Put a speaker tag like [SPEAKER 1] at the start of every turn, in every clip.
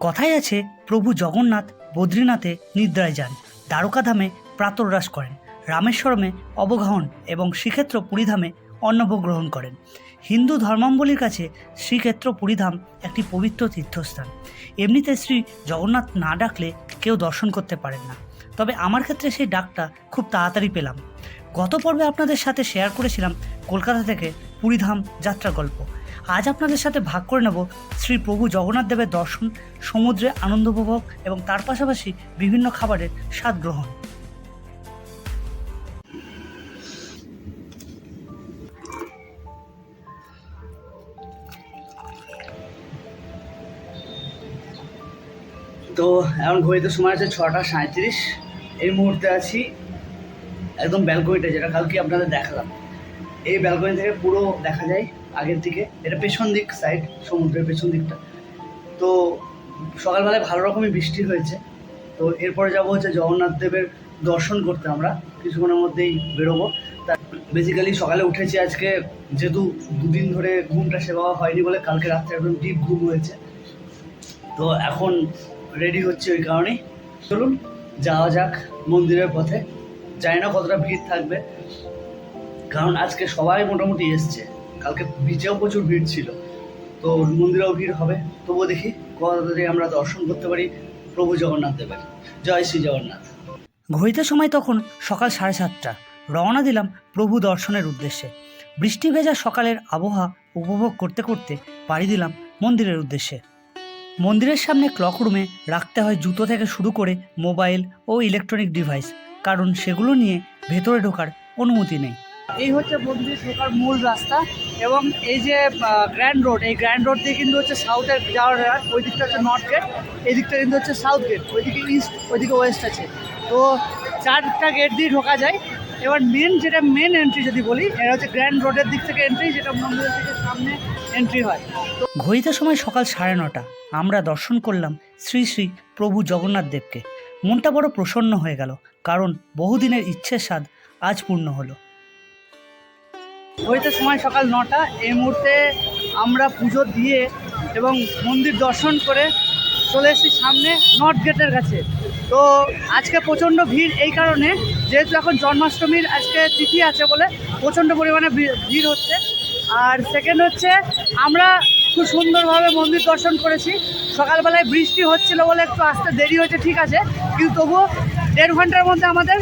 [SPEAKER 1] কথায় আছে, প্রভু জগন্নাথ বদ্রীনাথে নিদ্রায় যান। দ্বারকাধামে প্রাতরাস করেন। রামেশ্বরমে অবগাহন এবং শ্রীক্ষেত্র পুরীধামে অন্নভোগ গ্রহণ করেন। হিন্দু ধর্মাবলীর কাছে শ্রীক্ষেত্র পুরীধাম একটি পবিত্র তীর্থস্থান। এমনিতে শ্রী জগন্নাথ না ডাকলে কেউ দর্শন করতে পারেন না। তবে আমার ক্ষেত্রে সেই ডাকটা খুব তাড়াতাড়ি পেলাম। গত পর্বে আপনাদের সাথে শেয়ার করেছিলাম কলকাতা থেকে পুরীধাম যাত্রা গল্প আজ আপনাদের সাথে ভাগ করে নেব শ্রী প্রভু জগন্নাথ দেবের দর্শন, সমুদ্রে আনন্দ উপভোগ এবং তার পাশাপাশি বিভিন্ন খাবারের স্বাদ গ্রহণ। তো এখন ঘড়িতে সময় আছে ছটা সাঁত্রিশ এই মুহূর্তে আছি একদম ব্যালকনিটা যেটা কালকে আপনাদের দেখালাম। এই ব্যালকনি থেকে পুরো দেখা যায় আগের দিকে। এটা পেছন দিক সাইড সমুদ্রের পেছন দিকটা। তো সকালবেলায় ভালো রকমই বৃষ্টি হয়েছে। তো এরপরে যাব হচ্ছে জগন্নাথ দেবের দর্শন করতে আমরা। কিছুক্ষণের মধ্যেই বেরোবো। তা বেসিক্যালি সকালে উঠেছি আজকে, যেহেতু দুদিন ধরে ঘুমটা সেবা হয়নি বলে কালকে রাত্রে একদম ডিপ ঘুম হয়েছে। তো এখন রেডি হচ্ছে ওই কারণেই। চলুন, যাওয়া যাক মন্দিরের পথে। জানি না কতটা ভিড় থাকবে। কারণ আজকে সবাই মোটামুটি এসছে। কালকে বিচেও প্রচুর ভিড় ছিল। তো মন্দিরেও ভিড় হবে। তবুও দেখি কত আমরা দর্শন করতে পারি। প্রভু জগন্নাথ দেবের। জয় শ্রী জগন্নাথ। ঘড়িতে সময় তখন সকাল সাড়ে সাতটা। রওনা দিলাম প্রভু দর্শনের উদ্দেশ্যে। বৃষ্টি ভেজা সকালের আবহাওয়া উপভোগ করতে করতে পাড়ি দিলাম মন্দিরের উদ্দেশ্যে। মন্দিরের সামনে ক্লক রুমে রাখতে হয় জুতো থেকে শুরু করে মোবাইল ও ইলেকট্রনিক ডিভাইস কারণ সেগুলো নিয়ে ভেতরে ঢোকার অনুমতি নেই। এই হচ্ছে মন্দির ঢোকার মূল রাস্তা। এবং এই যে গ্র্যান্ড রোড এই গ্র্যান্ড রোড দিয়ে কিন্তু হচ্ছে সাউথের যাওয়ার ওই দিকটা হচ্ছে নর্থ গেট এই দিকটা কিন্তু হচ্ছে সাউথ গেট ওইদিকে ইস্ট ওইদিকে ওয়েস্ট আছে। তো চারটা গেট দিয়ে ঢোকা যায়। এবার মেন যেটা মেন এন্ট্রি যদি বলি, এটা হচ্ছে গ্র্যান্ড রোডের দিক থেকে এন্ট্রি যেটা মন্দিরের থেকে সামনে এন্ট্রি হয়। ঘড়িতে সময় সকাল সাড়ে নটা, আমরা দর্শন করলাম শ্রী শ্রী প্রভু জগন্নাথ দেবকে। মনটা বড় প্রসন্ন হয়ে গেল, কারণ বহুদিনের ইচ্ছের স্বাদ আজ পূর্ণ হলো। ঘড়িতে সময় সকাল নটা। এই মুহূর্তে আমরা পুজো দিয়ে এবং মন্দির দর্শন করে চলে এসেছি সামনে নর্থ গেটের কাছে। তো আজকে প্রচণ্ড ভিড় এই কারণে, যেহেতু এখন জন্মাষ্টমীর আজকে তিথি আছে বলে প্রচণ্ড পরিমাণে ভিড় হচ্ছে। আর সেকেন্ড হচ্ছে, আমরা খুব সুন্দরভাবে মন্দির দর্শন করেছি। সকালবেলায় বৃষ্টি হচ্ছিল বলে একটু আসতে দেরি হয়েছে, ঠিক আছে। কিন্তু তবুও দেড় ঘণ্টার মধ্যে আমাদের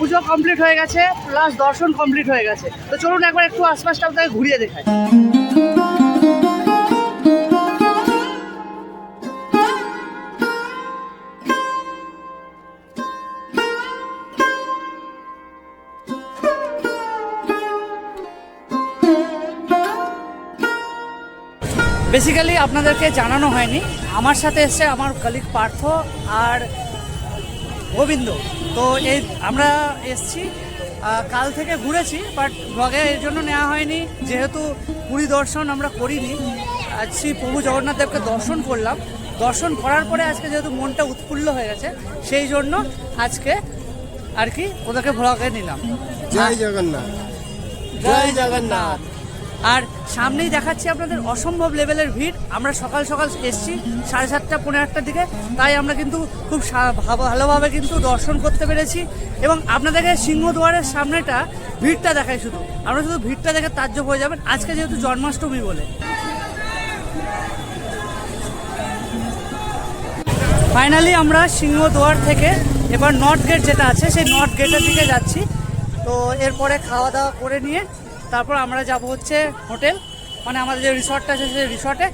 [SPEAKER 1] পুজো কমপ্লিট হয়ে গেছে প্লাস দর্শন কমপ্লিট হয়ে গেছে। তো চলুন একবার একটু আশপাশটা আপনাকে ঘুরিয়ে দেখাই। বেসিক্যালি আপনাদেরকে জানানো হয়নি। আমার সাথে এসছে আমার কলিগ পার্থ আর গোবিন্দ। তো এই আমরা এসছি কাল থেকে ঘুরেছি বাট ব্লগে এর জন্য নেওয়া হয়নি। যেহেতু পুরী দর্শন আমরা করিনি আজ শ্রী প্রভু জগন্নাথ দেবকে দর্শন করলাম। দর্শন করার পরে আজকে যেহেতু মনটা উৎফুল্ল হয়ে গেছে সেই জন্য আজকে আর কি ওদেরকে ব্লগে নিলাম।
[SPEAKER 2] জয় জগন্নাথ। জয় জগন্নাথ।
[SPEAKER 1] আর সামনেই দেখাচ্ছি আপনাদের অসম্ভব লেভেলের ভিড়। আমরা সকাল সকাল এসছি, সাড়ে সাতটা পনেরো আটটার দিকে। তাই আমরা কিন্তু খুব ভালোভাবে কিন্তু দর্শন করতে পেরেছি। এবং আপনাদেরকে সিংহদুয়ারের সামনেটা ভিড়টা দেখাই শুধু। আমরা শুধু ভিড়টা দেখে তাজ্জব হয়ে যাবেন। আজকে যেহেতু জন্মাষ্টমী বলে। ফাইনালি আমরা সিংহদুয়ার থেকে এবার নর্থ গেট যেটা আছে, সেই নর্থ গেটের দিকে যাচ্ছি। তো এরপরে খাওয়া দাওয়া করে নিয়ে তারপর আমরা যাব হচ্ছে হোটেল মানে আমাদের যে রিসর্টটা আছে সেই রিসর্টে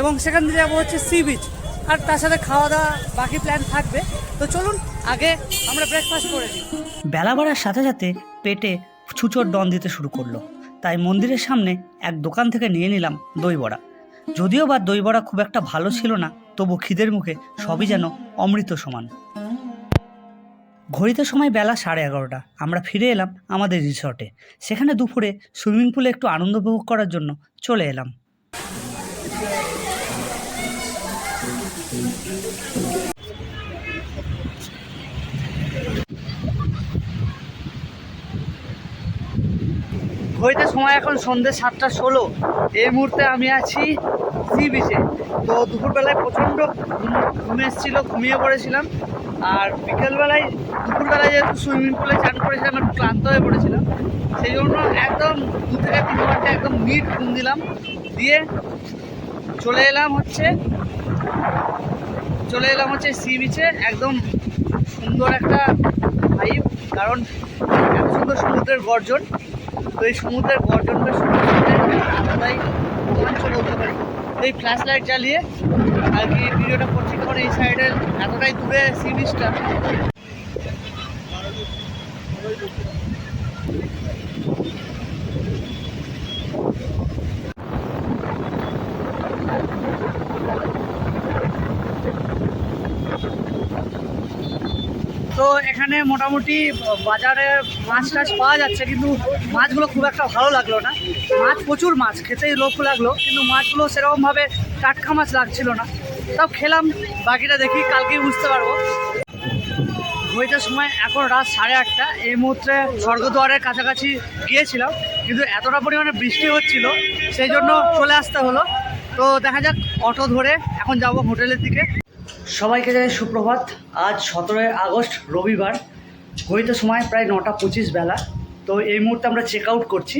[SPEAKER 1] এবং সেখান থেকে যাব হচ্ছে সি বিচ আর তার সাথে খাওয়া দাওয়া বাকি প্ল্যান থাকবে। তো চলুন, আগে আমরা ব্রেকফাস্ট করে নিই। বেলা বাড়ার সাথে সাথে পেটে ছুচোর ডন দিতে শুরু করল। তাই মন্দিরের সামনে এক দোকান থেকে নিয়ে নিলাম দই বড়া। যদিও বা দই বড়া খুব একটা ভালো ছিল না, তবু খিদের মুখে সবই যেন অমৃত সমান। ঘড়িতে সময় বেলা সাড়ে এগারোটা। আমরা ফিরে এলাম আমাদের রিসর্টে। সেখানে দুপুরে সুইমিং পুলে একটু আনন্দ উপভোগ করার জন্য চলে এলাম। ঘড়িতে সময় এখন সন্ধ্যে সাতটা ষোলো। এই মুহূর্তে আমি আছি সি বিচে তো দুপুরবেলায় প্রচণ্ড ঘুম- ঘুম এসেছিল, ঘুমিয়ে পড়েছিলাম। আর বিকেলবেলায়, দুপুরবেলায় যেহেতু সুইমিং পুলে চান করেছিলাম, একটু ক্লান্ত হয়ে পড়েছিলাম। সেই জন্য একদম দু থেকে তিন ঘণ্টা একদম মিট ঘুম দিলাম। দিয়ে চলে এলাম হচ্ছে, চলে এলাম হচ্ছে সি বিচে একদম সুন্দর একটা ভাইব কারণ এত সুন্দর সমুদ্রের গর্জন। তো এই সমুদ্রের গর্জনটা আলাদাই রোমাঞ্চ বলতে পারি। এই ফ্ল্যাশ লাইট জ্বালিয়ে আর কি ভিডিওটা করছি, কারণ এই সাইডের এতটাই দূরে সি বিচটা তো এখানে মোটামুটি বাজারে মাছ টাছ পাওয়া যাচ্ছে, কিন্তু মাছগুলো খুব একটা ভালো লাগল না। মাছ, প্রচুর মাছ, খেতেই লোভ লাগল, কিন্তু মাছগুলো সেরকমভাবে টাটকা মাছ লাগছিল না। তাও খেলাম, বাকিটা দেখি, কালকেই বুঝতে পারব। ঘড়িটার সময় এখন রাত সাড়ে আটটা, এই মুহূর্তে স্বর্গদ্বারের কাছাকাছি গিয়েছিলাম, কিন্তু এতটা পরিমাণে বৃষ্টি হচ্ছিল, সেই জন্য চলে আসতে হলো। তো দেখা যাক, অটো ধরে এখন যাব হোটেলের দিকে। সবাইকে জানাই সুপ্রভাত। আজ সতেরোই আগস্ট, রবিবার। ঘড়িতে সময় প্রায় নটা পঁচিশ বেলা। তো এই মুহূর্তে আমরা চেক আউট করছি।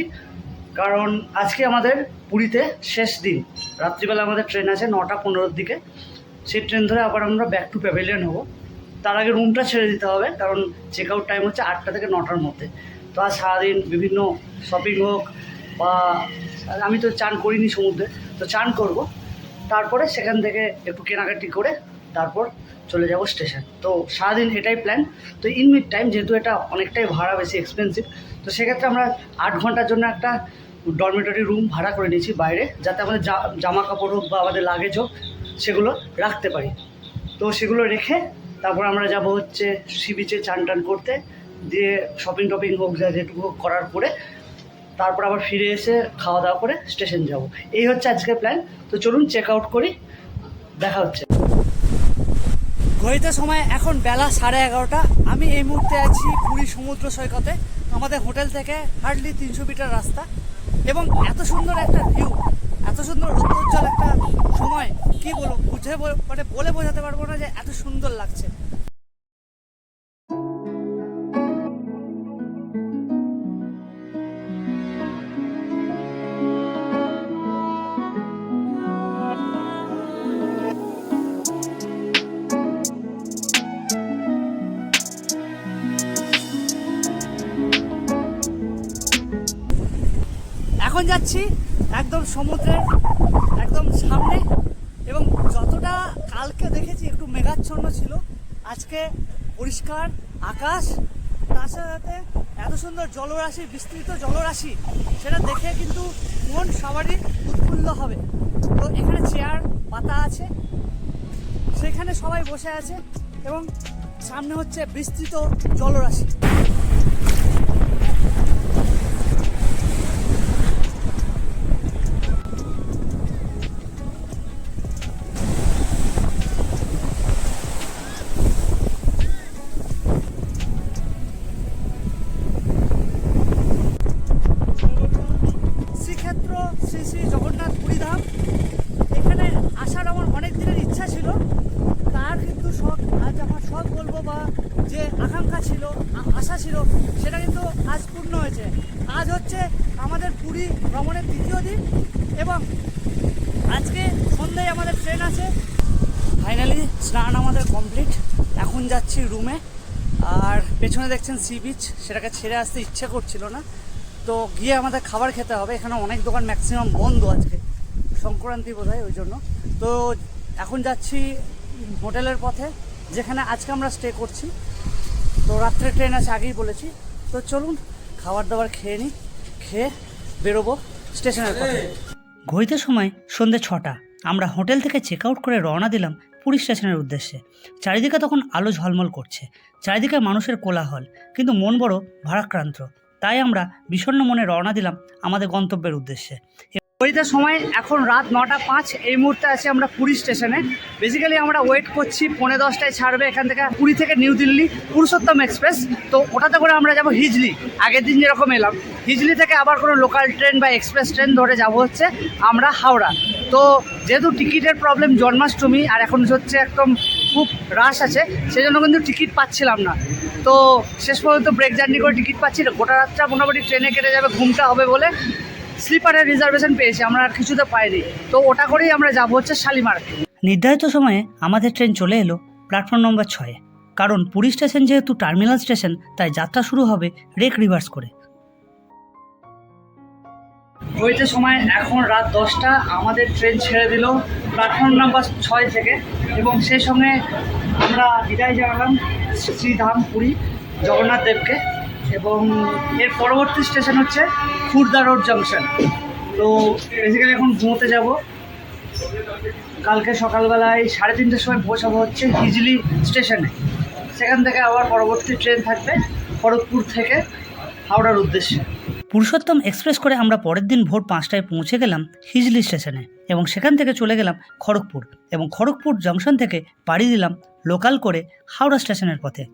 [SPEAKER 1] কারণ আজকে আমাদের পুরীতে শেষ দিন। রাত্রিবেলা আমাদের ট্রেন আছে নটা পনেরোর দিকে। সেই ট্রেন ধরে আবার আমরা ব্যাক টু প্যাভিলিয়ন হব। তার আগে রুমটা ছেড়ে দিতে হবে, কারণ চেক আউট টাইম হচ্ছে আটটা থেকে নটার মধ্যে। তো আজ সারাদিন বিভিন্ন শপিং হোক বা আমি তো চান করিনি সমুদ্রে, তো চান করব। তারপরে সেখান থেকে একটু কেনাকাটি করে তারপর চলে যাব স্টেশন। তো সারাদিন এটাই প্ল্যান তো ইন মিড টাইম যেহেতু এটা অনেকটাই ভাড়া বেশি এক্সপেন্সিভ তো সেক্ষেত্রে আমরা আট ঘণ্টার জন্য একটা ডরমেটরি রুম ভাড়া করে নিয়েছি বাইরে, যাতে আমাদের জামা কাপড় হোক বা আমাদের লাগেজ হোক, সেগুলো রাখতে পারি। তো সেগুলো রেখে তারপর আমরা যাব হচ্ছে সি বিচে চান টান করতে, দিয়ে শপিং টপিং হোক, যা যেটুকু হোক করার পরে তারপর আবার ফিরে এসে খাওয়া দাওয়া করে স্টেশন যাব। এই হচ্ছে আজকের প্ল্যান তো চলুন চেক আউট করি, দেখা হচ্ছে। ঘড়িতে সময় এখন বেলা সাড়ে এগারোটা। আমি এই মুহূর্তে আছি পুরী সমুদ্র সৈকতে। আমাদের হোটেল থেকে হার্ডলি তিনশো মিটার রাস্তা। এবং এত সুন্দর একটা ভিউ, এত সুন্দর রৌদ্রোজ্জ্বল একটা সময়, কি বলব, বুঝে মানে বলে বোঝাতে পারব না যে এত সুন্দর লাগছে। যাচ্ছি একদম সমুদ্রের, একদম সামনে। এবং যতটা কালকে দেখেছি একটু মেঘাচ্ছন্ন ছিল, আজকে পরিষ্কার আকাশ, তার সাথে সাথে এত সুন্দর জলরাশি, বিস্তৃত জলরাশি, সেটা দেখে কিন্তু মন সবারই উৎফুল্ল হবে। তো এখানে চেয়ার, পাতা আছে, সেখানে সবাই বসে আছে এবং সামনে হচ্ছে বিস্তৃত জলরাশি। শ্রী জগন্নাথ পুরীধাম। এখানে আসার আমার অনেক দিনের ইচ্ছা ছিল। তার কিন্তু শখ, আজ আমার শখ বলব বা যে আকাঙ্ক্ষা ছিল আশা ছিল, সেটা কিন্তু আজ পূর্ণ হয়েছে। আজ হচ্ছে আমাদের পুরী ভ্রমণের দ্বিতীয় দিন এবং আজকে সন্ধ্যায় আমাদের ট্রেন আছে। ফাইনালি স্নান আমাদের কমপ্লিট এখন যাচ্ছি রুমে আর পেছনে দেখছেন সি বিচ সেটাকে ছেড়ে আসতে ইচ্ছে করছিল না। তো গিয়ে আমাদের খাবার খেতে হবে। এখানে অনেক দোকান ম্যাক্সিমাম বন্ধ আজকে। সংক্রান্তি বোধ হয় ওই জন্য। তো এখন যাচ্ছি হোটেলের পথে, যেখানে আজকে আমরা স্টে করছি। তো রাত্রে ট্রেন আছে আগেই বলেছি। তো চলুন, খাবার দাবার খেয়ে নিই খেয়ে বেরোবো স্টেশনের পথে। ঘড়িতে সময় সন্ধ্যে ছটা। আমরা হোটেল থেকে চেক আউট করে রওনা দিলাম পুরী স্টেশনের উদ্দেশ্যে। চারিদিকে তখন আলো ঝলমল করছে। চারিদিকে মানুষের কোলাহল, কিন্তু মন বড় ভারাক্রান্ত। তাই আমরা বিষণ্ণ মনে রওনা দিলাম আমাদের গন্তব্যের উদ্দেশ্যে। ঘড়িতে সময় এখন রাত নটা পাঁচ, এই মুহূর্তে আছি আমরা পুরী স্টেশনে। বেসিক্যালি আমরা ওয়েট করছি, পৌনে দশটায় ছাড়বে এখান থেকে পুরী থেকে নিউ দিল্লি, পুরুষোত্তম এক্সপ্রেস তো ওটাতে করে আমরা যাব হিজলি। আগের দিন যেরকম এলাম, হিজলি থেকে আবার কোনো লোকাল ট্রেন বা এক্সপ্রেস ট্রেন ধরে যাব হচ্ছে আমরা হাওড়া। তো যেহেতু টিকিটের প্রবলেম জন্মাষ্টমী, আর এখন হচ্ছে একদম খুব রাশ আছে সেই জন্য কিন্তু টিকিট পাচ্ছিলাম না। তো শেষ পর্যন্ত ব্রেক জার্নি করে টিকিট পাচ্ছি না গোটা রাতটা মোটামুটি ট্রেনে কেটে যাবে ঘুমটা হবে বলে স্লিপারের রিজার্ভেশন পেয়েছি আমরা আর কিছুতে পাইনি। তো ওটা করেই আমরা যাব হচ্ছে শালিমার। নির্ধারিত সময়ে আমাদের ট্রেন চলে এলো প্ল্যাটফর্ম নম্বর ছয়ে। কারণ পুরী স্টেশন যেহেতু টার্মিনাল স্টেশন তাই যাত্রা শুরু হবে রেক রিভার্স করে। ঘড়িতে সময় এখন রাত দশটা আমাদের ট্রেন ছেড়ে দিল প্ল্যাটফর্ম নাম্বার ছয় থেকে এবং সেই সঙ্গে আমরা বিদায় জানালাম। শ্রীধাম পুরী জগন্নাথ দেবকে এবং এর পরবর্তী স্টেশন হচ্ছে খুর্দা রোড জাংশন। তো বেসিক্যালি এখন ঘুমোতে যাব। কালকে সকালবেলায় সাড়ে তিনটের সময় পৌঁছাবো হচ্ছে হিজলি স্টেশনে। সেখান থেকে আবার পরবর্তী ট্রেন থাকবে খড়গপুর থেকে হাওড়ার উদ্দেশ্যে। পুরুষোত্তম এক্সপ্রেস করে আমরা পরের দিন ভোর পাঁচটায় পৌঁছে গেলাম হিজলি স্টেশনে এবং সেখান থেকে চলে গেলাম খড়গপুর এবং খড়গপুর জংশন থেকে পাড়ি দিলাম লোকাল করে হাওড়া স্টেশনের পথে।